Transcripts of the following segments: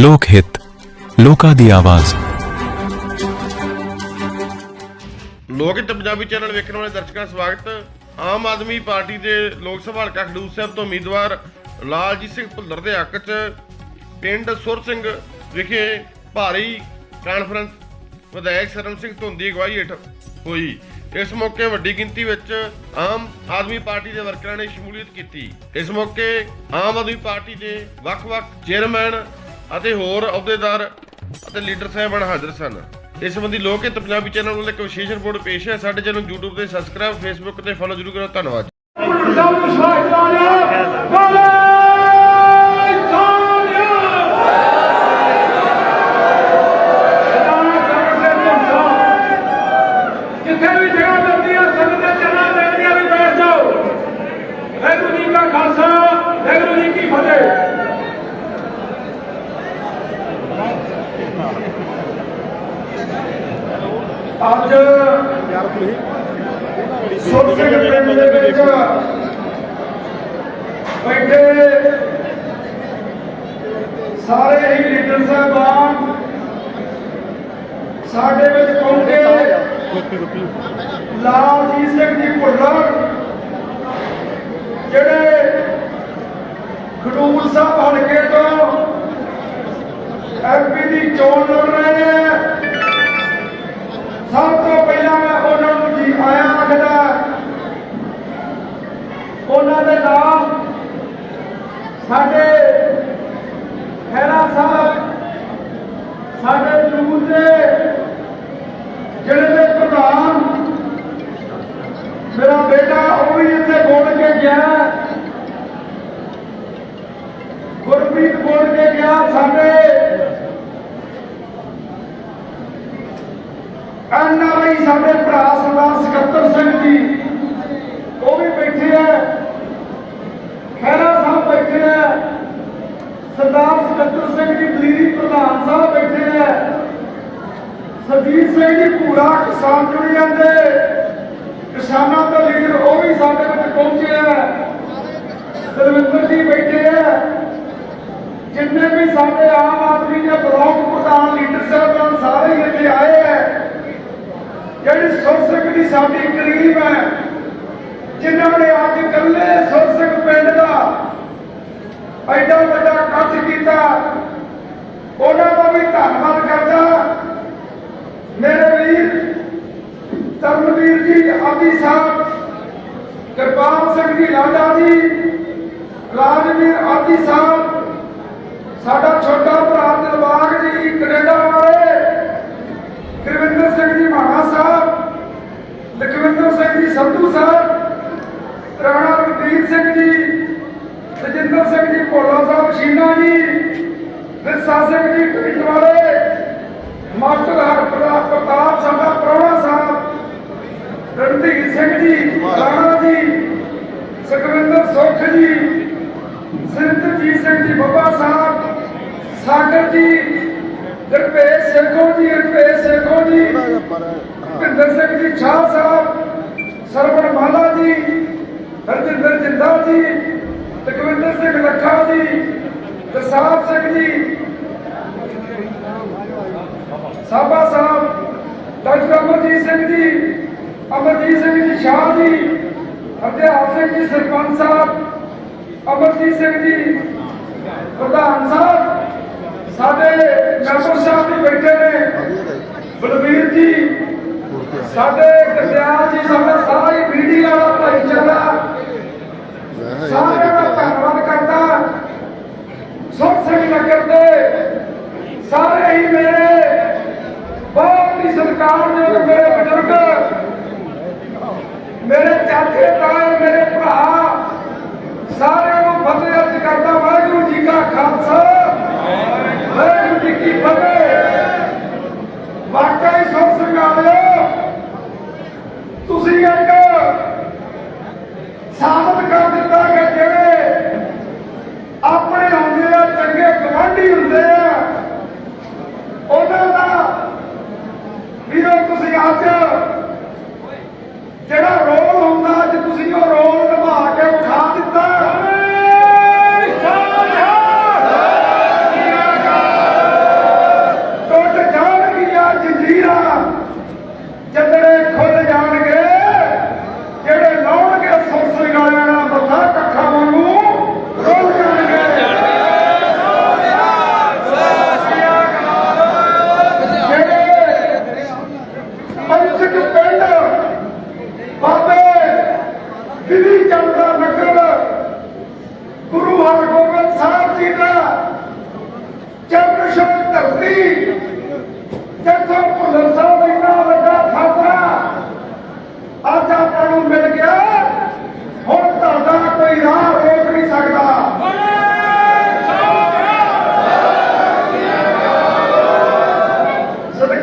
ਲੋਕ ਹਿੱਤ, ਲੋਕਾਂ ਦੀ ਆਵਾਜ਼। ਲੋਕ ਹਿੱਤ ਪੰਜਾਬੀ ਚੈਨਲ ਵੇਖਣ ਵਾਲੇ ਦਰਸ਼ਕਾਂ ਦਾ ਸਵਾਗਤ। ਆਮ ਆਦਮੀ ਪਾਰਟੀ ਦੇ ਲੋਕ ਸਭਾ ਹਲਕਾ ਖਡੂਰ ਸਾਹਿਬ ਤੋਂ ਉਮੀਦਵਾਰ ਲਾਲਜੀਤ ਸਿੰਘ ਭੁੱਲਰ ਦੇ ਹੱਕ 'ਚ ਪਿੰਡ ਸੁਰ ਸਿੰਘ ਵਿਖੇ ਭਾਰੀ ਕਾਨਫਰੰਸ ਵਿਧਾਇਕ ਸਰਮ ਸਿੰਘ ਧੁੰਦੀ ਦੀ ਅਗਵਾਈ ਹੇਠ ਹੋਈ। ਇਸ ਮੌਕੇ ਵੱਡੀ ਗਿਣਤੀ ਵਿੱਚ ਆਮ ਆਦਮੀ ਪਾਰਟੀ ਦੇ ਵਰਕਰਾਂ ਨੇ ਸ਼ਮੂਲੀਅਤ ਕੀਤੀ। ਇਸ ਮੌਕੇ ਆਮ ਆਦਮੀ ਪਾਰਟੀ ਦੇ ਵੱਖ-ਵੱਖ ਚੇਅਰਮੈਨ ਅਤੇ ਹੋਰ ਅਹੁਦੇਦਾਰ ਅਤੇ ਲੀਡਰ ਸਾਹਿਬਾਨ ਹਾਜ਼ਰ ਸਨ। ਇਸ ਸੰਬੰਧੀ ਲੋਕ ਹਿੱਤ ਪੰਜਾਬੀ ਚੈਨਲ ਵੱਲੋਂ ਇੱਕ ਵਿਸ਼ੇਸ਼ ਰਿਪੋਰਟ ਪੇਸ਼ ਹੈ। ਸਾਡੇ ਚੈਨਲ YouTube ਤੇ ਸਬਸਕ੍ਰਾਈਬ Facebook ਤੇ ਫੋਲੋ ਜ਼ਰੂਰ ਕਰੋ। ਧੰਨਵਾਦ ਜਿੱਥੇ ਵੀ ਜਗ੍ਹਾ ਮਿਲਦੀ ਹੈ ਸੰਗਤ ਦੇ ਚਰਨਾਂ ਦੇ ਅੱਗੇ ਵੀ ਬੈਠ ਜਾਓ ਵਾਹਿਗੁਰੂ ਜੀ ਕਾ ਖਾਲਸਾ ਵਾਹਿਗੁਰੂ ਜੀ ਕੀ ਫਤਿਹ ਅੱਜ ਸੁਰ ਸਿੰਘ ਪਿੰਡ ਦੇ ਵਿੱਚ ਬੈਠੇ ਸਾਰੇ ਹੀ ਲੀਡਰ ਸਾਹਿਬਾਨ ਸਾਡੇ ਵਿੱਚ ਪਹੁੰਚੇ ਲਾਲਜੀਤ ਸਿੰਘ ਜੀ ਭੁੱਲਰ, ਜਿਹੜੇ ਖਡੂਰ ਸਾਹਿਬ ਹਲਕੇ ਤੋਂ ਐਮਪੀ ਦੀ ਚੋਣ ਲੜ ਰਹੇ ਨੇ ਸਭ ਤੋਂ ਪਹਿਲਾਂ ਮੈਂ ਉਹਨਾਂ ਨੂੰ ਜੀ ਆਇਆਂ ਆਖਦਾ ਉਹਨਾਂ ਦੇ ਨਾਲ ਸਾਡੇ ਖੈਰਾ ਸਾਹਿਬ, ਸਾਡੇ ਜੂਰ ਦੇ ਜਿਹੜੇ ਦੇ ਪ੍ਰਧਾਨ, ਮੇਰਾ ਬੇਟਾ ਉਹ ਵੀ ਇੱਥੇ ਬੋਲ ਕੇ ਗਿਆ। ਗੁਰਪ੍ਰੀਤ ਬੋਲ ਕੇ ਗਿਆ, ਸਾਡੇ ਐਨਆਰਆਈ ਸਾਡੇ ਭਰਾ ਸਰਦਾਰ ਸਕੱਤਰ ਸਿੰਘ ਜੀ ਉਹ ਵੀ ਬੈਠੇ ਆ ਖੈਰਾ ਸਾਹਿਬ ਬੈਠੇ ਆ ਸਰਦਾਰ ਸਕੱਤਰ ਸਿੰਘ ਜੀ ਦਲੀਰੀ ਪ੍ਰਧਾਨ ਸਾਹਿਬ ਬੈਠੇ ਆ ਸਰਜੀਤ ਸਿੰਘ ਜੀ ਪੂਰਾ ਕਿਸਾਨ ਯੂਨੀਅਨ ਦੇ ਕਿਸਾਨਾਂ ਦਾ ਲੀਡਰ ਉਹ ਵੀ ਸਾਡੇ ਵਿੱਚ ਪਹੁੰਚੇ ਆ ਦਲਵਿੰਦਰ ਜੀ ਬੈਠੇ ਆ ਜਿੰਨੇ ਵੀ ਸਾਡੇ ਆਮ ਆਦਮੀ ਦੇ ਬਲਾਕ ਪ੍ਰਧਾਨ ਲੀਡਰ ਸਾਹਿਬਾਨ ਸਾਰੇ ਹੀ ਇੱਥੇ ਆਏ ਆ ਜਿਹੜੀ ਸੁਰ ਸਿੰਘ ਦੀ ਸਾਡੀ ਕਰੀਬ ਹੈ ਜਿਨ੍ਹਾਂ ਨੇ ਅੱਜ ਇਕੱਲੇ ਸੁਰ ਸਿੰਘ ਪਿੰਡ ਦਾ ਐਡਾ ਵੱਡਾ ਇਕੱਠ ਕੀਤਾ ਉਹਨਾਂ ਦਾ ਵੀ ਧੰਨਵਾਦ ਕਰਦਾ ਮੇਰੇ ਵੀਰ ਧਰਮਵੀਰ ਜੀ, ਆਦੀ ਸਾਹਿਬ, ਕਿਰਪਾਲ ਸਿੰਘ ਜੀ ਲਾਡਾ ਜੀ, ਰਾਜਵੀਰ ਆਦੀ ਸਾਹਿਬ, ਸਾਡਾ ਛੋਟਾ ਭਰਾ ਦਿਲਬਾਗ ਜੀ, ਕੈਨੇਡਾ ਵਾਲੇ, ਗੁਰਵਿੰਦਰ ਸਿੰਘ ਜੀ, ਮਾਨਾ ਸਾਹਿਬ, ਲਖਵਿੰਦਰ ਸਿੰਘ ਜੀ, ਸੰਧੂ ਸਾਹਿਬ, ਰਾਣਾ ਰਣਦੀਪ ਸਿੰਘ ਜੀ, ਰਜਿੰਦਰ ਸਿੰਘ ਜੀ, ਭੋਲਾ ਸਾਹਿਬ, ਸ਼ੀਨਾ ਜੀ, ਵਿਰਸਾ ਸਿੰਘ ਜੀ, ਪਿੰਡ ਵਾਲੇ, ਮਾਸਟਰ ਹਰਪ੍ਰਤਾਪ, ਪ੍ਰਤਾਪ ਸਾਡਾ ਪ੍ਰਾਹੁਣਾ ਸਾਹਿਬ ਰਣਧੀਰ ਸਿੰਘ ਜੀ, ਰਾਣਾ ਜੀ, ਸੁਖਵਿੰਦਰ ਸੁਖ ਜੀ ਸਿਰਤਜੀਤ ਸਿੰਘ ਜੀ, ਬੱਬਾ ਸਾਹਿਬ, ਸਾਗਰ ਜੀ ਗੁਰਪ੍ਰੀਤ ਸੇਖੋ ਜੀ ਗੁਰਪ੍ਰੀਤ ਸੇਖੋ ਜੀ ਭਿੰਦਰ ਸਿੰਘ ਜੀ, ਛਾਲ ਸਾਹਿਬ, ਸਰਵਣ ਮਾਲਾ ਜੀ, ਹਰਜਿੰਦਰ ਜਿੰਦਾ ਜੀ, ਲਖਵਿੰਦਰ ਸਿੰਘ ਲੱਖਾ ਜੀ ਦਸਾਬ ਸਿੰਘ ਜੀ, ਸਾਬਾ ਸਾਹਿਬ, ਡਾਕਟਰ ਅਮਰਜੀਤ ਸਿੰਘ ਜੀ ਅਮਰਜੀਤ ਸਿੰਘ ਜੀ ਸ਼ਾਹ ਜੀ, ਹਰਦਿਆਲ ਸਿੰਘ ਜੀ ਸਰਪੰਚ ਸਾਹਿਬ, ਅਮਰਜੀਤ ਸਿੰਘ ਜੀ ਪ੍ਰਧਾਨ ਸਾਹਿਬ, ਸਾਡੇ ਮੈਂਬਰ ਸਾਹਿਬ ਵੀ ਬੈਠੇ ਨੇ। ਬਲਵੀਰ ਜੀ, ਸਾਡੇ ਗਰਦਿਆਲ ਜੀ, ਸਾਡਾ ਸਾਰਾ ਹੀ ਮੀਡੀਆ ਵਾਲਾ ਭਾਈਚਾਰਾ। ਸਾਰਿਆਂ ਦਾ ਧੰਨਵਾਦ ਕਰਦਾ। ਸੁਖ ਸਿੰਘ ਨਗਰ ਦੇ ਸਾਰੇ ਹੀ ਮੇਰੇ, ਬਹੁਤ ਹੀ ਸਤਿਕਾਰ ਦੇ ਮੇਰੇ ਬਜ਼ੁਰਗ। ਮੇਰੇ ਚਾਚੇ ਮੇਰੇ ਭਰਾ। ਸਾਰਿਆਂ ਨੂੰ ਫਤਿਹ ਅਰਜ਼ ਕਰਦਾ, ਵਾਹਿਗੁਰੂ ਜੀ ਕਾ ਖਾਲਸਾ। ਵਾਹਿਗੁਰੂ ਜੀ ਕੀ ਫਤਿਹ। ਵਾਕਈ ਸੁਖ ਸੰਗਾਲਿਓ। ਤੁਸੀਂ ਇੱਕ ਸਾਬਤ ਕਰ ਦਿੱਤਾ ਕਿ ਜਿਹੜੇ ਆਪਣੇ ਹੁੰਦੇ ਆ, ਚੰਗੇ ਗਵਾਂਢੀ ਹੁੰਦੇ ਆ, ਉਹਨਾਂ ਦਾ ਵੀਰੋ, ਤੁਸੀਂ ਅੱਜ ਜਿਹੜਾ ਸੀ ਉਹ ਰੋਲ ਢਵਾ ਕੇ ਖਾ ਦਿੱਤਾ। ਟੁੱਟ ਜਾਣਗੀਆਂ ਜੰਜੀਰਾਂ। ਜਦਰੇ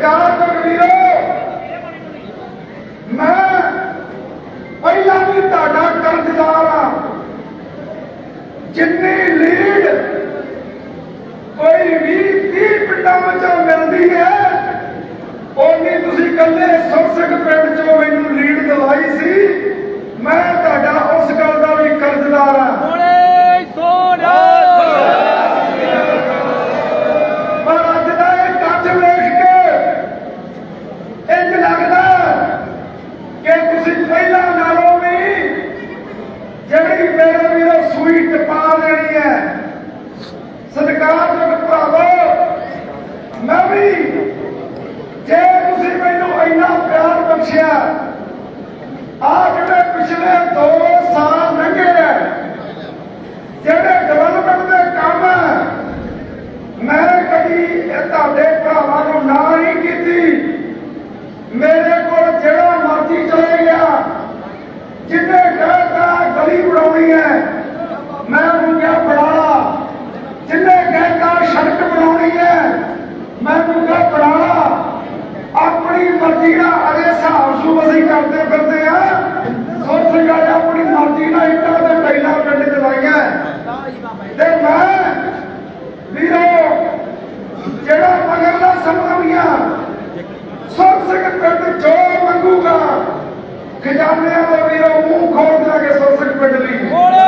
God. ਬਖਸ਼ਿਆ ਆ ਜਿਹੜੇ ਪਿਛਲੇ 2 ਸਾਲ ਲੰਘੇ ਐ ਜਿਹੜੇ ਡਿਵੈਲਪਮੈਂਟ ਦੇ ਕੰਮ ਮੈਂ ਕਦੀ ਇਹ ਤੁਹਾਡੇ ਭਰਾਵਾਂ ਨੂੰ ਨਾ ਨਹੀਂ ਕੀਤੀ। ਮੇਰੇ ਕੋਲ ਜਿਹੜਾ ਮਰਜ਼ੀ ਚਲੇ ਗਿਆ ਜਿੱਤੇ ਕਹਤਾ ਗਲੀ ਬਣਾਉਣੀ ਹੈ, ਮੈਂ ਉਹਨੂੰ ਕਿਹਾ ਬਣਾ ਜਿੱਤੇ ਕਹਤਾ ਸੜਕ ਬਣਾਉਣੀ ਹੈ, ਮੈਂ ਉਹਨੂੰ ਕਿਹਾ ਬਣਾ ਆਪਣੀ ਮਰਜ਼ੀ ਨਾਲ ਅਰੇ ਮਾਸੂਮ ਅਸੀਂ ਕਰਦੇ ਫਿਰਦੇ ਆ। ਸੋਚ ਸਿੰਘਾਂ ਨੇ ਆਪਣੀ ਮਰਜ਼ੀ ਨਾਲ ਇੱਟਾਂ ਤੇ ਟੈਲਾਂ ਪਿੰਡ ਚ ਤੇ ਮੈਂ, ਵੀਰੋ, ਜਿਹੜਾ ਮਗਰਲਾ ਸਮਝਾਉਣੀਆਂ ਸੋਚ ਸਿੰਘ ਪਿੰਡ ਜੋ ਮੰਗੂਗਾ। ਖਜ਼ਾਨੇ ਵਾਲੇ ਵੀਰੋ ਮੂੰਹ ਖੋਲ ਕੇ ਸੋਚ ਸਿੰਘ ਪਿੰਡ ਲਈ।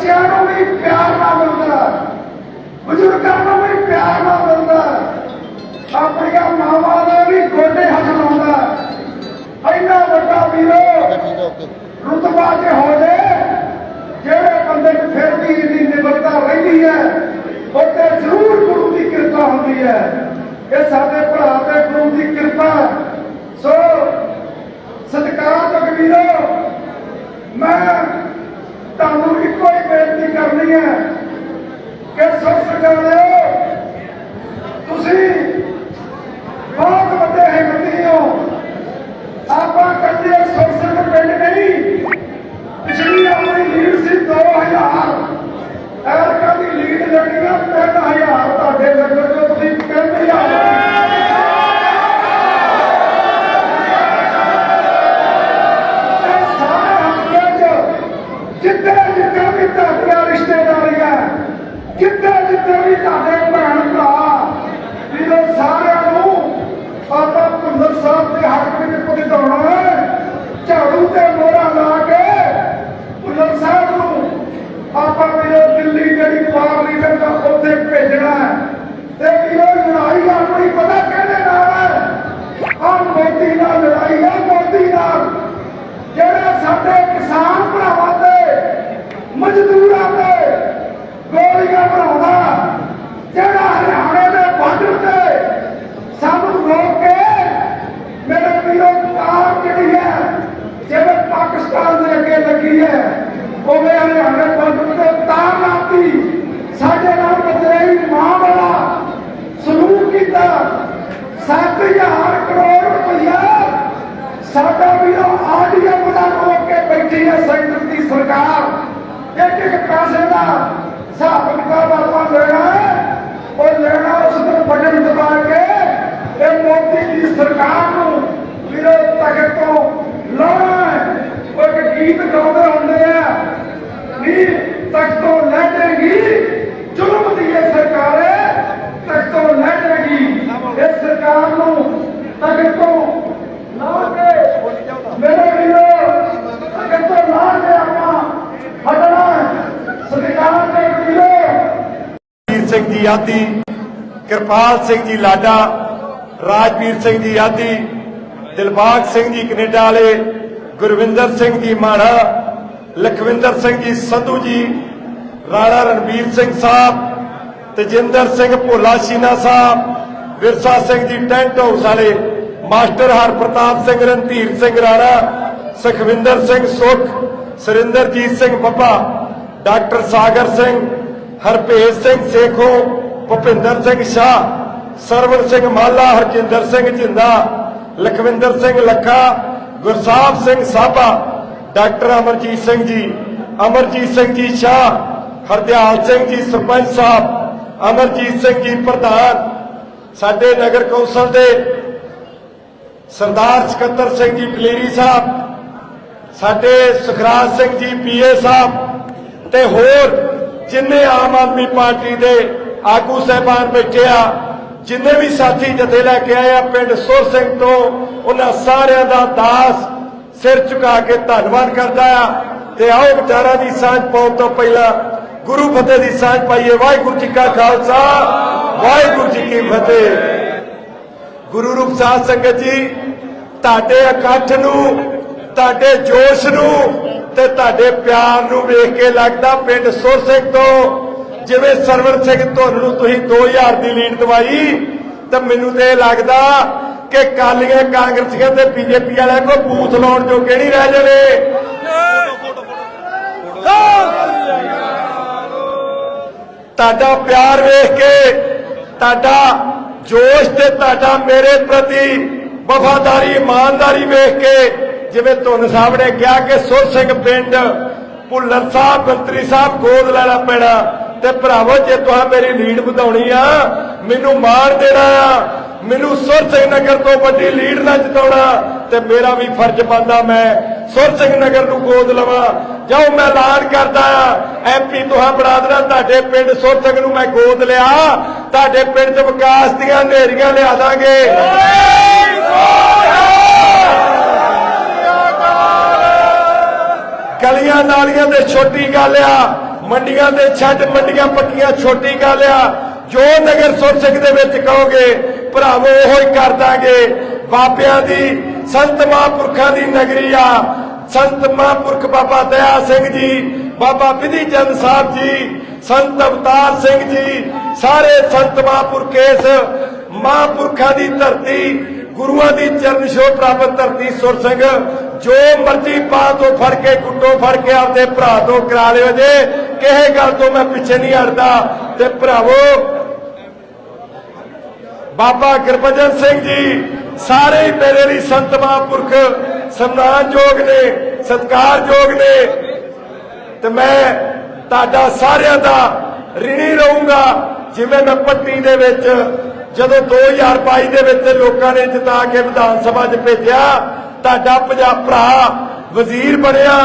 ਬੱਚਿਆਂ ਨੂੰ ਵੀ ਪਿਆਰ ਨਾਲ ਮਿਲਦਾ ਬਜ਼ੁਰਗਾਂ ਨੂੰ ਵੀ ਪਿਆਰ ਨਾਲ ਮਿਲਦਾ ਆਪਣੀਆਂ ਮਾਵਾਂ ਦੇ ਵੀ ਗੋਡੇ ਹੱਥ ਲਾਉਂਦਾ ਐਨਾ ਵੱਡਾ ਵੀਰੋ, ਰੁਤਬਾ ਜੇ ਹੋ ਜੇ, ਜਿਹੜੇ ਬੰਦੇ ਨੂੰ ਫਿਰ ਵੀ ਇੰਨੀ ਨਿਮਰਤਾ ਰਹਿੰਦੀ ਹੈ ਉੱਤੇ ਜ਼ਰੂਰ ਗੁਰੂ ਦੀ ਕਿਰਪਾ ਹੁੰਦੀ ਹੈ। ਇਹ ਸਾਡੇ ਭਰਾ ਤੇ ਗੁਰੂ ਦੀ ਕਿਰਪਾ ਸੋ, ਸਤਿਕਾਰ ਵੀਰੋ, ਮੈਂ ਹੈ ਕਿ ਸਭ ਸਰਕਾਰਾਂ ਵੀ ਸਾਡੇ ਨਾਲ ਬਦਲੇ ਮਾਂ ਵਾਲਾ ਸਲੂਕ ਕੀਤਾ। 7000 ਕਰੋੜ ਰੁਪਇਆ ਸਾਡਾ ਵੀ ਆਡੀਐਮ ਦਾ ਕੇ ਬੈਠੀ ਹੈ ਸੈਂਟਰ ਦੀ ਸਰਕਾਰ। ਇੱਕ ਇੱਕ ਪੈਸੇ ਦਾ ਹਿਸਾਬ ਕਿਤਾਬ ਆਪਾਂ ਲੈਣਾ ਉਹ ਲੈਣਾ ਉਸ ਦਿਨ ਬਟਨ ਦਬਾ ਕੇ ਇਹ ਮੋਦੀ ਦੀ ਸਰਕਾਰ ਨੂੰ ਵਿਰੋਧ ਤਖਤ ਤੋਂ ਲਾਉਣਾ ਉਹ ਇੱਕ ਗੀਤ ਗਾਉਂਦੇ ਹੁੰਦੇ ਆ ਨਹੀਂ ਤਖਤੋਂ ਲੈ ਜਾਏਗੀ ਜ਼ੁਲਮ ਦੀ ਇਹ ਸਰਕਾਰ ਹੈ ਲੈ ਜਾਏਗੀ ਇਹ ਸਰਕਾਰ ਨੂੰ ਤਖਤ ਲਾ ਕੇ ਮੇਰੇ ਵੀਰੋ, ਤਖਤ ਲਾ ਕੇ ਆਪਾਂ ਹਟਣਾ। ਸਰਕਾਰ ਦੇ ਵੀਰੋ। ਸਿੰਘ ਜੀ ਆਦੀ, ਕਿਰਪਾਲ ਸਿੰਘ ਜੀ ਲਾਡਾ, ਰਾਜਵੀਰ ਸਿੰਘ ਜੀ ਆਦੀ, ਦਿਲਬਾਗ ਸਿੰਘ ਜੀ ਕੈਨੇਡਾ ਵਾਲੇ, ਗੁਰਵਿੰਦਰ ਸਿੰਘ ਜੀ ਮਾਣਾ ਲਖਵਿੰਦਰ ਸਿੰਘ ਜੀ ਸੰਧੂ ਜੀ ਰਾਣਾ ਰਣਬੀਰ ਸਿੰਘ ਸਾਹਿਬ ਤਜਿੰਦਰ ਸਿੰਘ ਭੋਲਾ ਸ਼ੀਨਾ ਸਾਹਿਬ, ਵਿਰਸਾ ਸਿੰਘ ਜੀ ਟੈਂਟ ਹਾਊਸ ਵਾਲੇ, master Harpratap Singh, Randhir Singh Rana, Sukhwinder Singh Sukh, Surinderjit Singh Babba, doctor Sagar Singh Harpesh Singh Sekhon, Bhupinder Singh Shah, Sarwan Singh Mala, Harjinder Singh Jinda, Lakhwinder Singh Lakha, Gursahib Singh Saba, doctor Amarjit Singh ji, Amarjit Singh ਜੀ ਸ਼ਾਹ ਹਰਦਿਆਲ ਸਿੰਘ ਜੀ, ਸਰਪੰਚ ਸਾਹਿਬ, ਅਮਰਜੀਤ ਸਿੰਘ ਜੀ, ਪ੍ਰਧਾਨ, ਸਾਡੇ ਨਗਰ council ਦੇ ਸਰਦਾਰ ਸਕੱਤਰ ਸਿੰਘ ਜੀ ਕਲੇਰੀ ਸਾਹਿਬ, ਸਾਡੇ ਸੁਖਰਾਜ ਸਿੰਘ ਜੀ, ਪੀਏ ਸਾਹਿਬ ਤੇ ਹੋਰ ਜਿੰਨੇ ਆਮ ਆਦਮੀ ਪਾਰਟੀ ਦੇ ਆਗੂ ਸਹਿਬਾਨ ਬੈਠੇ ਆ, ਜਿੰਨੇ ਵੀ ਸਾਥੀ ਜਥੇ ਲੈ ਕੇ ਆਏ ਆ ਪਿੰਡ ਸੁਰ ਸਿੰਘ ਤੋਂ, ਉਹਨਾਂ ਸਾਰਿਆਂ ਦਾ ਦਾਸ ਸਿਰ ਝੁਕਾ ਕੇ ਧੰਨਵਾਦ ਕਰਦਾ ਆ। ਤੇ ਆਓ ਵਿਚਾਰਾਂ ਦੀ ਸਾਂਝ ਪਾਉਣ ਤੋਂ ਪਹਿਲਾਂ ਗੁਰੂ ਫਤਿਹ ਦੀ ਸਾਂਝ ਪਾਈਏ। ਵਾਹਿਗੁਰੂ ਜੀ ਕਾ ਖਾਲਸਾ ਵਾਹਿਗੁਰੂ ਜੀ ਕੀ ਫਤਿਹ। ਗੁਰੂ ਰੂਪ ਸਾਧ ਸੰਗਤ ਜੀ ਤੁਹਾਡੇ ਇਕੱਠ ਨੂੰ ਤੁਹਾਡੇ ਜੋਸ਼ ਨੂੰ ਤੇ ਤੁਹਾਡੇ ਪਿਆਰ ਨੂੰ ਵੇਖ ਕੇ ਲੱਗਦਾ ਪਿੰਡ ਸੁਰ ਸਿੰਘ ਤੋਂ। ਜਿਵੇਂ ਸਰਵਣ ਸਿੰਘ ਧੁੰਨ ਨੂੰ ਤੁਸੀਂ 2000 ਦੀ ਲੀਡ ਦਵਾਈ ਤਾਂ ਮੈਨੂੰ ਤੇ ਲੱਗਦਾ ਕਿ ਕਾਲੀਆਂ ਕਾਂਗਰਸੀਆਂ ਤੇ ਬੀਜੇਪੀ ਵਾਲਿਆਂ ਕੋ ਬੂਥ ਲਾਉਣ ਜੋਗੇ ਨਹੀਂ ਰਹਿ ਜਾਣੇ। ਤੁਹਾਡਾ ਪਿਆਰ ਵੇਖ ਕੇ ਤੁਹਾਡਾ ਜੋਸ਼ ਤੇ ਤੁਹਾਡਾ ਮੇਰੇ ਪ੍ਰਤੀ ਵਫਾਦਾਰੀ, ਇਮਾਨਦਾਰੀ ਵੇਖ ਕੇ ਜਿਵੇਂ ਧੁੰਨ ਸਾਹਿਬ ਨੇ ਕਿਹਾ ਕਿ ਸੁਰ ਸਿੰਘ ਪਿੰਡ ਭੁੱਲਰ ਸਾਹਿਬ, ਮੰਤਰੀ ਸਾਹਿਬ ਗੋਦ ਲੈਣਾ ਪੈਣਾ ਤੇ ਭਰਾਵੋ, ਜੇ ਤੁਸੀਂ ਮੇਰੀ ਲੀਡ ਵਧਾਉਣੀ ਆ, ਮੈਨੂੰ ਮਾਣ ਦੇਣਾ ਆ, ਮੈਨੂੰ ਸੁਰ ਸਿੰਘ ਨਗਰ ਤੋਂ ਵੱਡੀ ਲੀਡ ਨਾ ਜਿਤਾਉਣਾ ਤੇ ਮੇਰਾ ਵੀ ਫਰਜ਼ ਬਣਦਾ ਮੈਂ ਸੁਰ ਸਿੰਘ ਨਗਰ ਨੂੰ ਗੋਦ ਲਵਾਂ। ਜਾਓ ਮੈਂ ਐਲਾਨ ਕਰਦਾ ਆ ਐਮਪੀ ਤੁਹਾਂ ਬਣਾ ਦੇਣਾ, ਤੁਹਾਡੇ ਪਿੰਡ ਸੁਰ ਨੂੰ ਮੈਂ ਗੋਦ ਲਿਆ, ਤੁਹਾਡੇ ਪਿੰਡ 'ਚ ਵਿਕਾਸ ਦੀਆਂ ਨੇਰੀਆਂ ਲਿਆ ਦਾਂਗੇ। ਗਲੀਆਂ ਨਾਲੀਆਂ ਦੇ ਛੋਟੀ ਗੱਲ ਆ, ਮੰਡੀਆਂ ਦੇ ਛੱਡ ਮੰਡੀਆਂ ਪੱਕੀਆਂ, ਛੋਟੀ ਗੱਲ ਆ। ਜੋ ਨਗਰ ਸੁਰ ਦੇ ਵਿੱਚ ਕਹੋਗੇ, ਭਰਾਵੋ, ਉਹੋ ਹੀ ਕਰ ਦਾਂਗੇ। ਬਾਬਿਆਂ ਦੀ, ਸੰਤ ਮਹਾਂਪੁਰਖਾਂ ਦੀ ਨਗਰੀ ਆ ਸੰਤ ਮਹਾਂਪੁਰਖ ਬਾਬਾ ਦਇਆ ਸਿੰਘ ਜੀ, ਬਾਬਾ ਵਿਧੀ ਚੰਦ ਸਾਹਿਬ ਜੀ, ਸੰਤ ਅਵਤਾਰ ਸਿੰਘ ਜੀ, ਸਾਰੇ ਸੰਤ ਮਹਾਂਪੁਰਖ ਇਸ ਮਹਾਂਪੁਰਖਾਂ ਦੀ ਧਰਤੀ, ਗੁਰੂਆਂ ਦੀ ਚਰਨ ਛੋਹ ਪ੍ਰਾਪਤ ਧਰਤੀ ਸੁਰ ਸਿੰਘ, ਜੋ ਮਰਜ਼ੀ ਪਾ ਤੋਂ ਫੜ ਕੇ ਗੁੱਟੋ ਫੜ ਕੇ ਆਪਦੇ ਭਰਾ ਤੋਂ ਕਰਾ ਲਿਓ ਜੇ। ਕਿਸੇ ਗੱਲ ਤੋਂ ਮੈਂ ਪਿੱਛੇ ਨਹੀਂ ਹਟਦਾ। ਤੇ ਭਰਾਵੋ, ਬਾਬਾ ਗੁਰਬਚਨ ਸਿੰਘ ਜੀ, ਸਾਰੇ ਮੇਰੇ ਲਈ ਸੰਤ ਮਹਾਂਪੁਰਖ ਸਨਮਾਨਯੋਗ ਨੇ ਸਤਿਕਾਰਯੋਗ ਨੇ। ਤੇ ਮੈਂ ਤੁਹਾਡਾ ਸਾਰਿਆਂ ਦਾ ਰਿਣੀ ਰਹੂੰਗਾ, ਜਿਵੇਂ ਮੈਂ ਪੱਟੀ ਦੇ ਵਿੱਚ, ਜਦੋਂ 2022 ਦੇ ਵਿੱਚ ਲੋਕਾਂ ਨੇ ਜਿਤਾ ਕੇ ਵਿਧਾਨ ਸਭਾ 'ਚ ਭੇਜਿਆ, ਤੁਹਾਡਾ ਪੰਜਾਬ ਭਰਾ ਵਜ਼ੀਰ ਬਣਿਆ।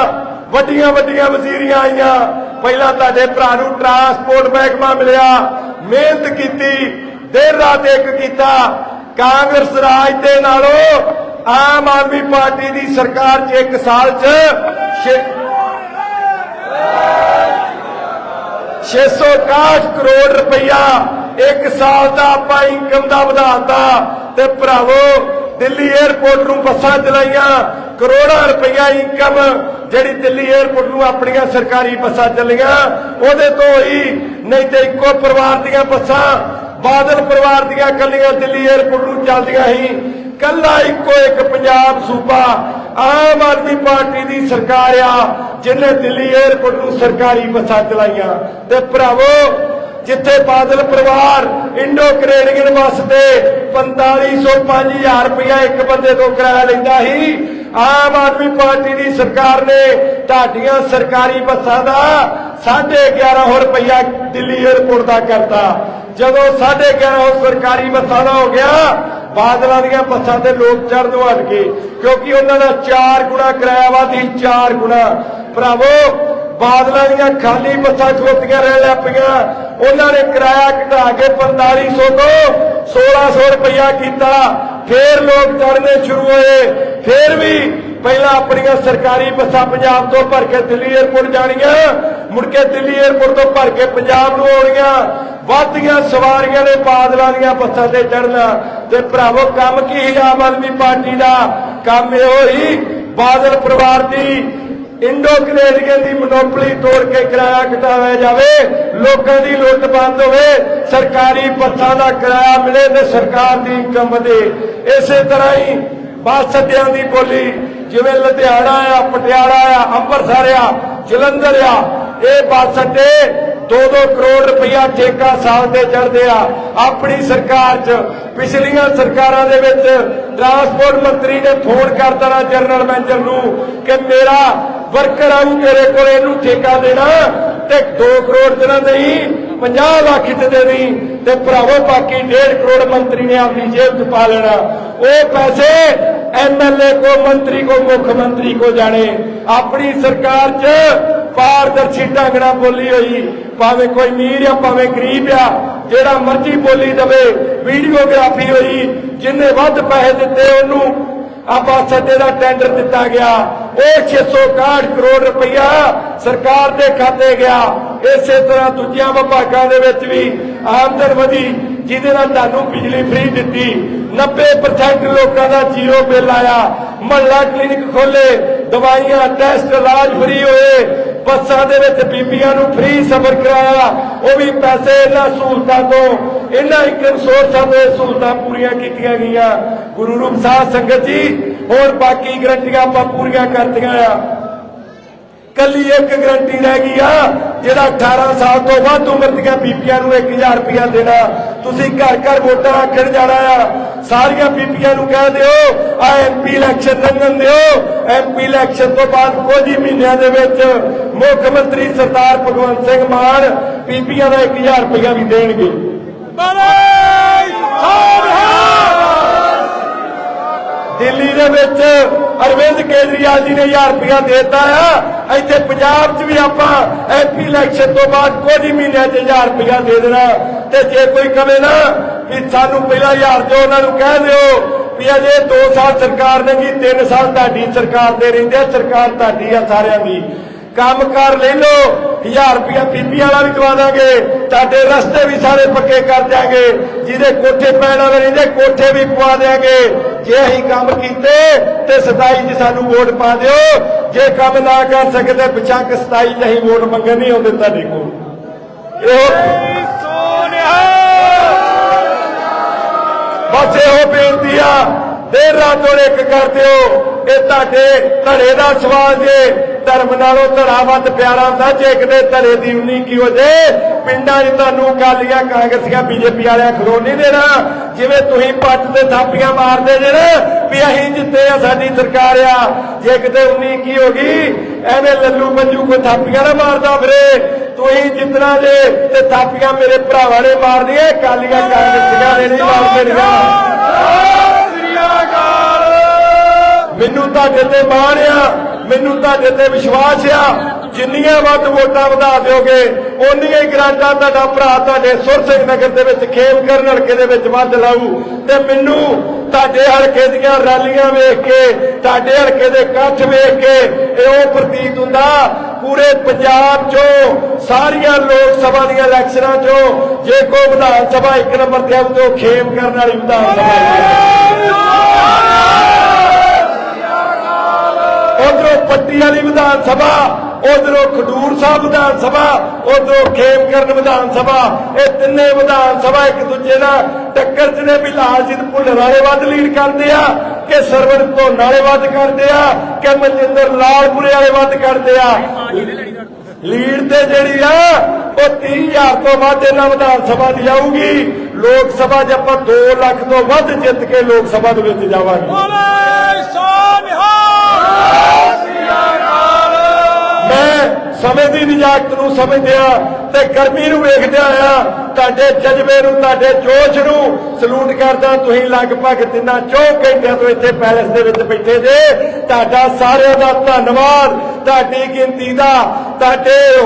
ਵੱਡੀਆਂ ਵੱਡੀਆਂ ਵਜ਼ੀਰੀਆਂ ਆਈਆਂ। ਪਹਿਲਾਂ ਤੁਹਾਡੇ ਭਰਾ ਨੂੰ ਟਰਾਂਸਪੋਰਟ ਮਹਿਕਮਾ ਮਿਲਿਆ, ਮਿਹਨਤ ਕੀਤੀ, ਦੇਰ ਰਾਤ ਇੱਕ ਕੀਤਾ। ਕਾਂਗਰਸ ਰਾਜ ਦੇ ਨਾਲੋਂ ਆਮ ਆਦਮੀ ਪਾਰਟੀ ਦੀ ਸਰਕਾਰ 'ਚ 1 ਸਾਲ 'ਚ 661 ਕਰੋੜ ਰੁਪਇਆ 1 ਸਾਲ ਦਾ ਆਪਾਂ ਇਨਕਮ ਦਾ ਵਧਾਤਾ। ਤੇ ਭਰਾਵੋ, ਦਿੱਲੀ 에ਅਰਪੋਰਟ ਨੂੰ ਬੱਸਾਂ ਚਲਾਈਆਂ, ਕਰੋੜਾਂ ਰੁਪਈਆ ਇਨਕਮ ਜਿਹੜੀ ਦਿੱਲੀ 에ਅਰਪੋਰਟ ਨੂੰ ਆਪਣੀਆਂ ਸਰਕਾਰੀ ਬੱਸਾਂ ਚੱਲੀਆਂ। ਉਹਦੇ ਤੋਂ ਹੀ ਨਹੀਂ ਤੇ ਇੱਕੋ ਪਰਿਵਾਰ ਦੀਆਂ ਬੱਸਾਂ, ਬਾਦਲ ਪਰਿਵਾਰ ਦੀਆਂ ਕੱਲੀਆਂ ਦਿੱਲੀ 에ਅਰਪੋਰਟ ਨੂੰ ਚੱਲਦੀਆਂ ਹੀ ਕੱਲਾ ਇੱਕੋ ਇੱਕ ਪੰਜਾਬ ਸੂਬਾ ਆਮ ਆਦਮੀ ਪਾਰਟੀ ਦੀ ਸਰਕਾਰ ਆ, ਜਿਹਨੇ ਦਿੱਲੀ 에ਅਰਪੋਰਟ ਨੂੰ ਸਰਕਾਰੀ ਬੱਸਾਂ ਚਲਾਈਆਂ। ਤੇ ਭਰਾਵੋ, ਜਿੱਥੇ ਬਾਦਲ ਪਰਿਵਾਰ ਇੰਡੋ ਕੈਨੇਡੀਅਨ ਵਾਸਤੇ 4500 5000 ਰੁਪਇਆ ਇੱਕ ਬੰਦੇ ਤੋਂ ਕਿਰਾਇਆ ਲੈਂਦਾ ਸੀ, ਆਮ ਆਦਮੀ ਪਾਰਟੀ ਦੀ ਸਰਕਾਰ ਨੇ ਢਾਡੀਆਂ ਸਰਕਾਰੀ ਬੱਸਾਂ ਦਾ 11.5 ਰੁਪਇਆ ਦਿੱਲੀ ਏਅਰਪੋਰਟ ਦਾ ਕਰਤਾ। ਜਦੋਂ 11.5 ਸਰਕਾਰੀ ਬੱਸਾਂ ਦਾ ਹੋ ਗਿਆ ਬਾਦਲਾਂ ਦੀਆਂ ਬੱਸਾਂ ਤੇ ਲੋਕ ਚੜ੍ਹਨੋਂ ਹਟ ਗਏ ਕਿਉਂਕਿ ਉਹਨਾਂ ਦਾ 4 ਗੁਣਾ ਕਿਰਾਇਆ ਵਾਦੀ 4 ਗੁਣਾ। ਭਰਾਵੋ, ਬਾਦਲਾਂ ਦੀਆਂ ਖਾਲੀ ਬੱਸਾਂ ਖਲੋਤੀਆਂ ਰਹਿ ਲਿਆ ਪਈਆਂ। ਉਹਨਾਂ ਨੇ ਕਿਰਾਇਆ ਘਟਾ ਕੇ 4500 ਤੋਂ 1600 ਰੁਪਇਆ ਕੀਤਾ। ਫੇਰ ਲੋਕ ਚੜ੍ਹਨੇ ਸ਼ੁਰੂ ਹੋਏ। ਫੇਰ ਵੀ ਪਹਿਲਾਂ ਆਪਣੀਆਂ ਸਰਕਾਰੀ ਬੱਸਾਂ ਪੰਜਾਬ ਤੋਂ ਭਰ ਕੇ ਦਿੱਲੀ ਏਅਰਪੋਰਟ ਜਾਣੀਆਂ। ਮੁੜ ਕੇ ਦਿੱਲੀ ਏਅਰਪੋਰਟ ਤੋਂ ਭਰ ਕੇ ਪੰਜਾਬ ਨੂੰ ਆਉਣੀਆਂ। ਵੱਧਦੀਆਂ ਸਵਾਰੀਆਂ ਨੇ ਬਾਦਲਾਂ ਦੀਆਂ ਬੱਸਾਂ ਤੇ ਚੜ੍ਹਨਾ ਤੇ ਭਰਾਵੋ, ਕੰਮ ਕੀ ਸੀ? ਆਮ ਆਦਮੀ ਪਾਰਟੀ ਦਾ ਕੰਮ ਇਹੋ ਹੀ। ਬਾਦਲ ਪਰਿਵਾਰ ਦੀ ਇੰਡੋ ਕੈਨੇਡੀਅਨ ਦੀ ਮੋਨੋਪੋਲੀ ਤੋੜ ਕੇ ਕਿਰਾਇਆ ਘਟਾਇਆ ਜਾਵੇ, ਲੋਕਾਂ ਦੀ ਲੁੱਟ ਬੰਦ ਹੋਵੇ, ਸਰਕਾਰੀ ਬੱਸਾਂ ਦਾ ਕਿਰਾਇਆ ਮਿਲੇ ਤੇ ਸਰਕਾਰ ਦੀ ਇਨਕਮ ਵਧੇ। ਇਸੇ ਤਰ੍ਹਾਂ ਹੀ ਬੱਸ ਅੱਡਿਆਂ ਦੀ ਬੋਲੀ, ਜਿਵੇਂ ਲੁਧਿਆਣਾ ਆ, ਪਟਿਆਲਾ ਆ, ਅੰਮ੍ਰਿਤਸਰ ਆ, ਜਲੰਧਰ ਆ, ਇਹ ਬੱਸ ਅੱਡੇ 2-2 ਕਰੋੜ ਰੁਪਇਆ ਠੇਕਾ ਸਾਲ ਦੇ ਚੜਦੇ ਆ। ਆਪਣੀ ਸਰਕਾਰ 'ਚ, ਪਿਛਲੀਆਂ ਸਰਕਾਰਾਂ ਦੇ ਵਿੱਚ ਟਰਾਂਸਪੋਰਟ ਮੰਤਰੀ ਨੇ ਫੋਨ ਕਰ ਦੇਣਾ ਜਨਰਲ ਮੈਨੇਜਰ ਨੂੰ ਕਿ ਮੇਰਾ ਵਰਕਰ ਆਊ, ਤੇਰੇ ਕੋਲ ਇਹਨੂੰ ਠੇਕਾ ਦੇਣਾ ਤੇ 2 ਕਰੋੜ ਦੇਣਾ ਨਹੀਂ 50 ਲੱਖ ਤੇ ਦੇਣੀ ਤੇ ਭਰਾਵੋ ਬਾਕੀ 1.5 ਕਰੋੜ ਮੰਤਰੀ ਨੇ ਆਪਣੀ ਜੇਬ 'ਚ ਪਾ ਲੈਣਾ। ਉਹ ਪੈਸੇ ਐਮਐਲਏ ਕੋ ਮੰਤਰੀ ਕੋ ਮੁੱਖ ਮੰਤਰੀ ਕੋ ਜਾਣੇ। ਆਪਣੀ ਸਰਕਾਰ 'ਚ ਪਾਰਦਰਸ਼ੀ ਢੰਗ ਨਾਲ ਬੋਲੀ ਹੋਈ। ਭਾਵੇਂ ਕੋਈ ਅਮੀਰ ਆ, ਭਾਵੇਂ ਗਰੀਬ ਆ, ਜਿਹੜਾ ਮਰਜ਼ੀ ਬੋਲੀ ਦਵੇ ਵੀਡੀਓਗ੍ਰਾਫੀ ਹੋਈ, ਜਿੰਨੇ ਵੱਧ ਪੈਸੇ ਦਿੱਤੇ ਉਹਨੂੰ ਆਪਾਂ ਸੱਦੇ ਦਾ ਟੈਂਡਰ ਦਿੱਤਾ ਗਿਆ। ਉਹ 661 ਕਰੋੜ ਰੁਪਇਆ ਸਰਕਾਰ ਦੇ ਖਾਤੇ ਗਿਆ। ਇਸੇ ਤਰ੍ਹਾਂ ਦੂਜਿਆਂ ਵਿਭਾਗਾਂ ਦੇ ਵਿੱਚ ਵੀ ਆਮਦਨ ਵਧੀ, ਜਿਹਦੇ ਨਾਲ ਤੁਹਾਨੂੰ ਬਿਜਲੀ ਫ੍ਰੀ ਦਿੱਤੀ। 90% ਲੋਕਾਂ ਦਾ ਜ਼ੀਰੋ ਬਿੱਲ ਆਇਆ। ਮਹੱਲਾ ਕਲੀਨਿਕ ਖੋਲੇ ਦਵਾਈਆਂ ਟੈਸਟ ਇਲਾਜ ਫ੍ਰੀ ਹੋਏ। ਬੱਸਾਂ ਦੇ ਵਿੱਚ ਬੀਬੀਆਂ ਨੂੰ ਫ੍ਰੀ ਸਫ਼ਰ ਕਰਾਇਆ। ਉਹ ਵੀ ਪੈਸੇ ਇਹਨਾਂ ਸਹੂਲਤਾਂ ਤੋਂ, ਇਹਨਾਂ ਇਨਕਮ ਸੋਰਸਾਂ ਤੋਂ ਸਹੂਲਤਾਂ ਪੂਰੀਆਂ ਕੀਤੀਆਂ ਗਈਆਂ। ਗੁਰੂ ਰੂਪ ਸਾਹਿਬ ਸੰਗਤ ਜੀ, ਹੋਰ ਬਾਕੀ ਗਰੰਟੀਆਂ ਆਪਾਂ ਪੂਰੀਆਂ ਕਰਤੀਆਂ ਆ। ਕੱਲੀ ਇੱਕ ਗਰੰਟੀ ਰਹਿ ਗਈ ਆ, ਜਿਹੜਾ 18 ਸਾਲ ਤੋਂ ਵੱਧ ਉਮਰ ਦੀਆਂ ਬੀਬੀਆਂ ਨੂੰ 1000 ਰੁਪਇਆ ਦੇਣਾ। ਤੁਸੀਂ ਘਰ ਘਰ ਵੋਟਾਂ ਆਖਣ ਜਾਣਾ ਆ। ਸਾਰੀਆਂ ਬੀਬੀਆਂ ਨੂੰ ਕਹਿ ਦਿਓ, ਆ ਐਮਪੀ ਇਲੈਕਸ਼ਨ ਲੰਘਣ ਦਿਓ। ਐਮਪੀ ਇਲੈਕਸ਼ਨ ਤੋਂ ਬਾਅਦ ਕੁਝ ਹੀ ਮਹੀਨਿਆਂ ਦੇ ਵਿੱਚ ਮੁੱਖ ਮੰਤਰੀ ਸਰਦਾਰ ਭਗਵੰਤ ਸਿੰਘ ਮਾਨ ਬੀਬੀਆਂ ਦਾ 1000 ਰੁਪਇਆ ਵੀ ਦੇਣਗੇ। ਦਿੱਲੀ ਦੇ ਵਿੱਚ ਅਰਵਿੰਦ ਕੇਜਰੀਵਾਲ ਜੀ ਨੇ 1000 ਰੁਪਇਆ ਦੇਤਾ ਆ। ਇੱਥੇ ਪੰਜਾਬ 'ਚ ਵੀ ਆਪਾਂ ਐਮਪੀ ਇਲੈਕਸ਼ਨ ਤੋਂ ਬਾਅਦ ਕੋਈ ਹੀ ਮਹੀਨਿਆਂ 'ਚ 1000 ਰੁਪਇਆ ਦੇ ਦੇਣਾ। ਤੇ ਜੇ ਕੋਈ ਕਵੇ ਨਾ ਕਿ ਸਾਨੂੰ ਪਹਿਲਾਂ 1000 ਦਿਓ, ਉਹਨਾਂ ਨੂੰ ਕਹਿ ਦਿਓ ਵੀ ਅਜੇ 2 ਸਾਲ ਸਰਕਾਰ ਨੇ ਜੀ 3 ਸਾਲ ਤੁਹਾਡੀ ਸਰਕਾਰ ਦੇ ਰਹਿੰਦੇ ਆ, ਸਰਕਾਰ ਤੁਹਾਡੀ ਆ ਸਾਰਿਆਂ ਦੀ। ਕੰਮ ਕਰ ਲੈ ਲੋ। 1000 ਰੁਪਇਆ ਬੀਬੀ ਵਾਲਾ ਵੀ ਦਵਾ ਦਾਂਗੇ। ਤੁਹਾਡੇ ਰਸਤੇ ਵੀ ਸਾਰੇ ਪੱਕੇ ਕਰ ਦਿਆਂਗੇ। ਜਿਹਦੇ ਕੋਠੇ ਪੈਣ ਵਾਲੇ ਰਹਿੰਦੇ ਕੋਠੇ ਵੀ ਪਵਾ ਦਿਆਂਗੇ। ਜੇ ਅਸੀਂ ਕੰਮ ਕੀਤੇ ਤੇ 27 ਚ ਸਾਨੂੰ ਵੋਟ ਪਾ ਦਿਓ। ਜੇ ਕੰਮ ਨਾ ਕਰ ਸਕਦੇ ਬਿਚੱਕ 27 ਚ ਅਸੀਂ ਵੋਟ ਮੰਗਣ ਨਹੀਂ ਆਉਂਦੇ ਤੁਹਾਡੇ ਕੋਲ। ਇਹੋ ਬਸ ਇਹੋ ਬੇਨਤੀ ਆ। ਦੇਰ ਰਾਤ ਇੱਕ ਕਰ ਦਿਓ। ਇਹ ਤੁਹਾਡੇ ਧੜੇ ਦਾ ਸਵਾਲ ਜੇ। ਧਰਮ ਨਾਲੋਂ ਧੜਾ ਵੱਧ ਪਿਆਰਾ ਹੁੰਦਾ, ਜੇ ਕਿਤੇ ਧੜੇ ਦੀ ਉਨੀ ਕੀ ਹੋ ਜੇ। ਪਿੰਡਾਂ 'ਚ ਤੁਹਾਨੂੰ ਕਾਲੀਆਂ ਕਾਂਗਰਸੀਆਂ, ਬੀਜੇਪੀ ਵਾਲਿਆਂ ਖਲੋਣ ਨਹੀਂ ਦੇਣਾ। ਜਿਵੇਂ ਤੁਸੀਂ ਪੱਟ ਤੇ ਥਾਪੀਆਂ ਮਾਰਦੇ ਜੇ ਨਾ, ਵੀ ਅਸੀਂ ਜਿੱਤੇ ਆ, ਸਾਡੀ ਸਰਕਾਰ ਆ। ਜੇ ਕਿਤੇ ਉਨੀ ਕੀ ਹੋ ਗਈ, ਐਵੇਂ ਲੱਲੂ ਪੰਜੂ ਕੋਈ ਥਾਪੀਆਂ ਨਾ ਮਾਰਦਾ ਫਿਰੇ। ਤੁਸੀਂ ਜਿੱਤਣਾ ਜੇ ਤੇ ਥਾਪੀਆਂ ਮੇਰੇ ਭਰਾਵਾਂ ਨੇ ਮਾਰਦੀਆਂ ਕਾਲੀਆਂ ਕਾਂਗਰਸੀਆਂ ਨੇ ਨਹੀਂ ਮਾਰਦੇ ਮੈਨੂੰ ਤੁਹਾਡੇ ਤੇ ਮਾਣ ਆ, ਮੈਨੂੰ ਤੁਹਾਡੇ ਤੇ ਵਿਸ਼ਵਾਸ ਆ। ਜਿੰਨੀਆਂ ਵੱਧ ਵੋਟਾਂ ਵਧਾ ਦਿਓਗੇ, ਓਨੀਆਂ ਹੀ ਗਰਾਂਟਾਂ ਤੁਹਾਡਾ ਭਰਾ ਤੁਹਾਡੇ ਸੁਰ ਸਿੰਘ ਨਗਰ ਦੇ ਵਿੱਚ ਖੇਮ ਕਰਨ ਹਲਕੇ ਦੇ ਵਿੱਚ ਵੱਧ ਲਾਊ। ਤੇ ਮੈਨੂੰ ਤੁਹਾਡੇ ਹਲਕੇ ਦੀਆਂ ਰੈਲੀਆਂ ਵੇਖ ਕੇ, ਤੁਹਾਡੇ ਹਲਕੇ ਦੇ ਇਕੱਠ ਵੇਖ ਕੇ ਇਹ ਉਹ ਪ੍ਰਤੀਤ ਹੁੰਦਾ, ਪੂਰੇ ਪੰਜਾਬ 'ਚੋਂ, ਸਾਰੀਆਂ ਲੋਕ ਸਭਾ ਦੀਆਂ ਇਲੈਕਸ਼ਨਾਂ 'ਚੋਂ, ਜੇ ਕੋਈ ਵਿਧਾਨ ਸਭਾ ਇੱਕ ਨੰਬਰ ਤੇ ਆਉਂਦੇ ਉਹ ਖੇਮ ਕਰਨ ਵਾਲੀ ਵਿਧਾਨ ਸਭਾ। ਹੈ ਉਧਰੋਂ ਪੱਟੀ ਵਾਲੀ ਵਿਧਾਨ ਸਭਾ, ਉਧਰੋਂ ਖਡੂਰ ਸਾਹਿਬ ਵਿਧਾਨ ਸਭਾ, ਉਧਰੋਂ ਖੇਮਕਰਨ ਵਿਧਾਨ ਸਭਾ, ਇਹ ਤਿੰਨੇ ਵਿਧਾਨ ਸਭਾ ਇੱਕ ਦੂਜੇ ਨਾਲ ਟੱਕਰ ਚ ਨੇ ਵੀ ਲਾਲਜੀਤ ਭੁੱਲਰ ਵਾਲੇ ਵੱਧ ਲੀਡ ਕਰਦੇ ਆ, ਕਿ ਸਰਵਰ ਧੋਨ ਵਾਲੇ ਵੱਧ ਕਰਦੇ ਆ, ਕਿ ਮਨਜਿੰਦਰ ਲਾਲਪੁਰੇ ਵਾਲੇ ਵੱਧ ਕਰਦੇ ਆ। ਲੀਡ ਤੇ ਜਿਹੜੀ ਆ ਉਹ 30000 ਤੋਂ ਵੱਧ ਇਹਨਾਂ ਵਿਧਾਨ ਸਭਾ ਦੀ ਆਊਗੀ ਲੋਕ ਸਭਾ 'ਚ ਆਪਾਂ 2 ਲੱਖ ਤੋਂ ਵੱਧ ਜਿੱਤ ਕੇ ਲੋਕ ਸਭਾ ਦੇ ਵਿੱਚ ਜਾਵਾਂਗੇ। ਮੈਂ ਸਮੇਂ ਦੀ ਨਿਜਾਕਤ ਨੂੰ ਸਮਝਦਿਆਂ ਤੇ ਗਰਮੀ ਨੂੰ ਵੇਖਦਿਆਂ ਆ। ਤੁਹਾਡੇ ਜਜ਼ਬੇ ਨੂੰ, ਤੁਹਾਡੇ ਜੋਸ਼ ਨੂੰ ਸਲੂਟ ਕਰਦਾ ਤੁਸੀਂ ਲਗਭਗ ਤਿੰਨਾਂ ਚੌ ਘੰਟਿਆਂ ਤੋਂ ਇੱਥੇ ਪੈਲਸ ਦੇ ਵਿੱਚ ਬੈਠੇ ਜੇ। ਤੁਹਾਡਾ ਸਾਰਿਆਂ ਦਾ ਧੰਨਵਾਦ, ਤੁਹਾਡੀ ਗਿਣਤੀ ਦਾ, ਤੁਹਾਡੇ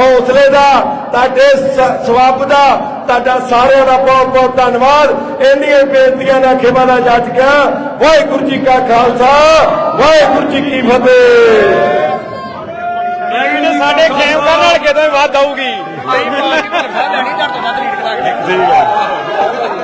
ਹੌਸਲੇ ਦਾ, ਤੁਹਾਡੇ ਸ- ਸਵੱਬ ਦਾ, ਤੁਹਾਡਾ ਸਾਰਿਆਂ ਦਾ ਬਹੁਤ ਬਹੁਤ ਧੰਨਵਾਦ। ਇੰਨੀਆਂ ਬੇਨਤੀਆਂ ਨਾਲ ਖਿਮਾ ਦਾ ਜੱਜ ਗਿਆ ਵਾਹਿਗੁਰੂ ਜੀ ਕਾ ਖਾਲਸਾ, ਵਾਹਿਗੁਰੂ ਜੀ ਕੀ ਫਤਿਹ। ਸਾਡੇ ਖੇਮਕਰ ਨਾਲ ਕਿਤੇ ਵੱਧ ਆਊਗੀ ਭਾਈ ਪਾਰਟੀ ਭਰਖਾ ਲੈਣੀ ਤੁਹਾਡੇ ਵੱਧ ਲੀਡ ਕਰਾ ਕੇ ਠੀਕ ਹੈ